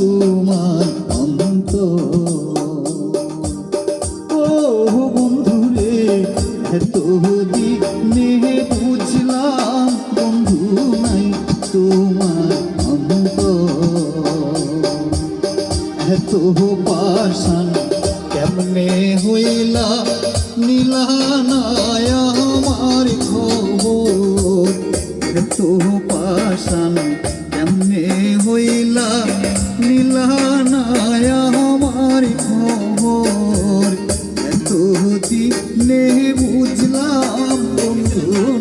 তোমার অন্ত ও বন্ধুরে, এত দিক নিয়ে বুঝলাম বন্ধু নাই তোমার অন্ত এত পাশান কেমনে হইলা নীলানায় আমার খবর। এত পাশান কেমনে হইলা বন্ধু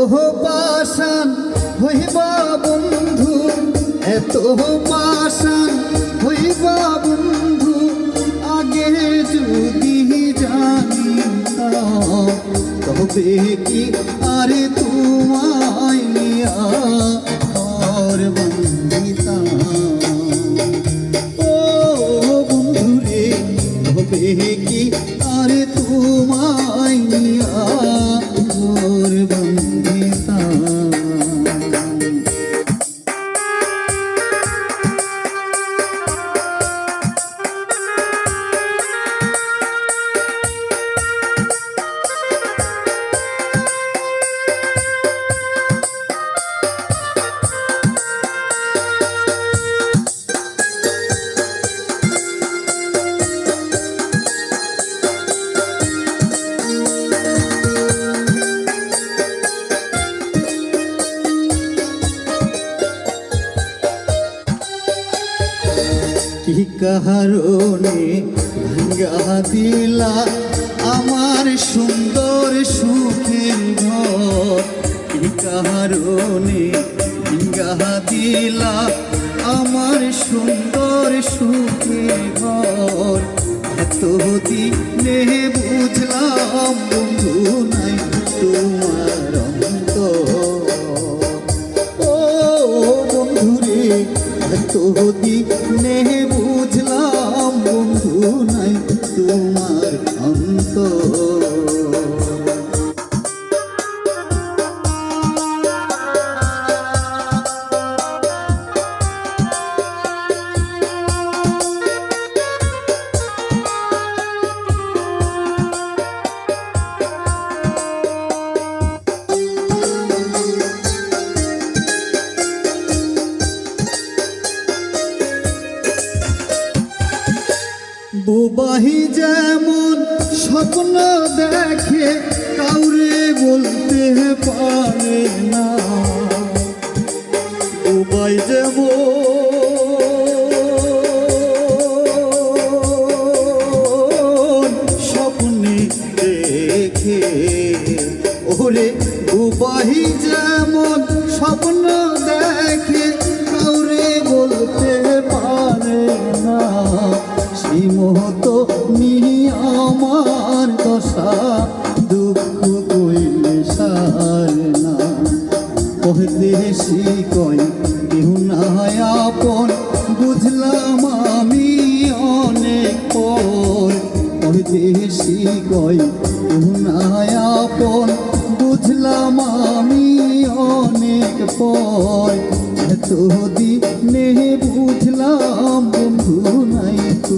এত পাশান হইবা বন্ধু এত পাশান হইবা বন্ধু, আগে যদি জানিতাম তবে কি আরে তোমায় নিয়া ঘর বন্দিতাম ও বন্ধুরে, তবে কি আরে তোমায় কি কারণে ভাঙ্গা দিলা আমার সুন্দর সুখের ঘর। কি কারণে ভাঙ্গা দিলা আমার সুন্দর সুখের ঘর? এত দিনে বুঝলাম বন্ধু নাই তোমার এত দিনে বুঝলাম বন্ধু নাই তোমার অন্ত বুবাহি যেমন স্বপ্ন দেখে, কাউরে বলতে পারে না। বুবাই যেমন ওরে বুবাহি যেমন স্বপ্ন দেখে, কাউরে বলতে পারে না। সেই মহতো নিয়ে আমার দশা, দুঃখ কইলে সার না। কহতে কই কেউ না আপন, বুঝলাম আমি অনেক পর। কহতে কই কেউ না আপন, বুঝলাম আমি অনেক পর। এত দিনে বুঝলাম বন্ধু